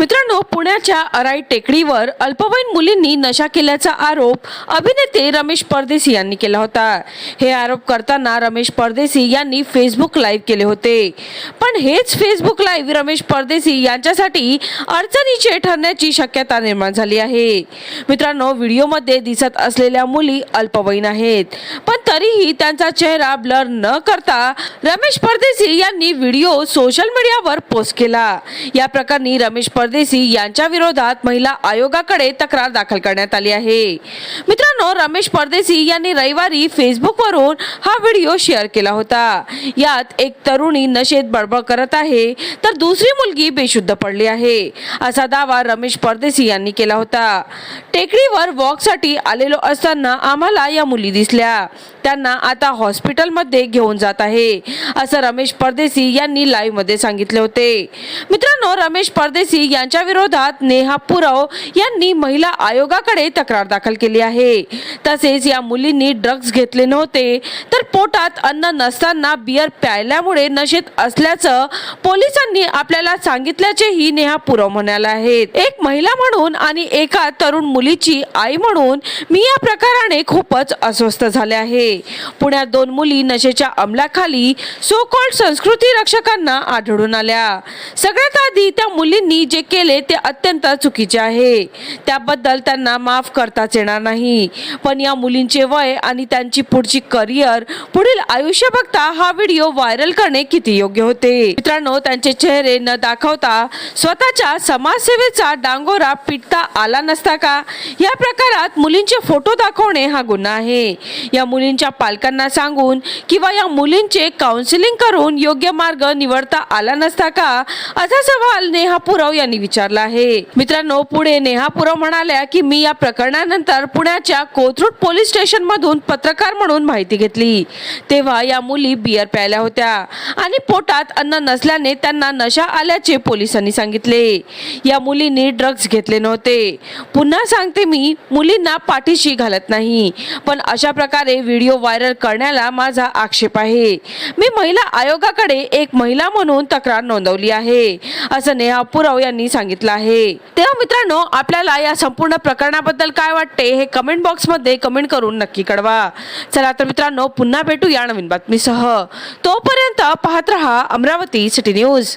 मित्रांनो पुण्याच्या अराई टेकडीवर अल्पवयीन मुलींनी नशा केल्याचा आरोप अभिनेते रमेश परदेसी यांनी केला होता. हे आरोप करताना रमेश परदेसी यांनी फेसबुक लाईव्ह केले होते. पण हेच फेसबुक लाईव्ह रमेश परदेसी यांच्यासाठी अडचणीचे ठरण्याची शक्यता निर्माण झाली आहे. मित्रांनो व्हिडिओमध्ये दिसत असलेल्या मुली अल्पवयीन आहेत. पण तरीही त्यांचा चेहरा ब्लर न करता रमेश परदेसी यांनी व्हिडिओ सोशल मीडियावर पोस्ट केला. या प्रकरणी रमेश परदेसी यांच्या विरोधात महिला आयोगाकडे तक्रार दाखल करण्यात आली आहे. मित्र मित्रांनो रमेश परदेसी यांनी रविवारी फेसबुकवरून हा व्हिडिओ शेअर केला होता. यात एक तरुणी नशेत बडबड करत आहे तर दुसरी मुलगी बेशुद्ध पडली आहे असा दावा रमेश परदेसी यांनी केला होता. टेकडीवर वॉकसाठी आलेलो असताना आम्हाला या मुली दिसल्या. त्यांना आता हॉस्पिटलमध्ये घेऊन जात आहे असं रमेश परदेसी यांनी लाईव्हमध्ये सांगितले होते. मित्रांनो रमेश परदेसी यांच्या विरोधात नेहा पुरव यांनी महिला आयोगाकडे तक्रार दाखल केली आहे. तसेच या मुलींनी ड्रग्ज घेतले नव्हते. तर पोटात अन्न नसताना बियर प्यायल्यामुळे नशेत असल्याचं पोलिसांनी आपल्याला सांगितल्याचेही नेहा पुरव म्हणाले आहेत. एक महिला म्हणून आणि एका तरुण मुलीची आई म्हणून मी या प्रकाराने खूपच अस्वस्थ झाले आहे. पुण्यात दोन मुली नशेच्या अंमलाखाली सो कॉल्ड संस्कृती रक्षकांना आढळून आल्या. सगळ्यात आधी त्या मुलींनी जे केले ते अत्यंत चुकीचे आहे. त्याबद्दल त्यांना माफ करताच येणार नाही. पण या मुलींचे वय आणि त्यांची पुढची करिअर पुढील आयुष्य बघता हा व्हिडिओ व्हायरल करणे किती योग्य होते? मित्रांनो त्यांचे चेहरे न दाखवता स्वतःच्या समाजसेवेचा डांगोरा पिटता आला नसता का? या प्रकारात मुलींचे फोटो दाखवणे हा गुन्हा आहे. या मुलींच्या पालकांना सांगून किंवा या मुलींचे काउन्सिलिंग करून योग्य मार्ग निवडता आला नसता का? असा सवाल नेहा पुरव यांनी विचारला आहे. मित्रांनो पुढे नेहा पुरव म्हणाल्या की मी या प्रकरणानंतर पुण्याच्या कोथरूड पोलीस स्टेशन मधून पत्रकार म्हणून माहिती घेतली. तेव्हा या मुली बियर प्यायल्या होत्या. आणि पोटात अन्न नसल्याने त्यांना नशा आल्याचे पोलिसांनी सांगितले. या मुलींनी ड्रग्ज घेतले नव्हते. पुन्हा सांगते मी मुलींना पाठीशी घालत नाही. पण अशा प्रकारे व्हिडिओ व्हायरल करण्याला माझा आक्षेप आहे. मी महिला आयोगाकडे एक महिला म्हणून तक्रार नोंदवली आहे. असं नेहा पुराव यांनी सांगितलं आहे. तेव्हा मित्रांनो आपल्याला या संपूर्ण प्रकरणाबद्दल काय वाटते हे कमेंट बॉक्समध्ये कमेंट करून नक्की कळवा. चला तर मित्रांनो पुन्हा भेटू या नवीन बातमीसह. तोपर्यंत पाहत रहा अमरावती सिटी न्यूज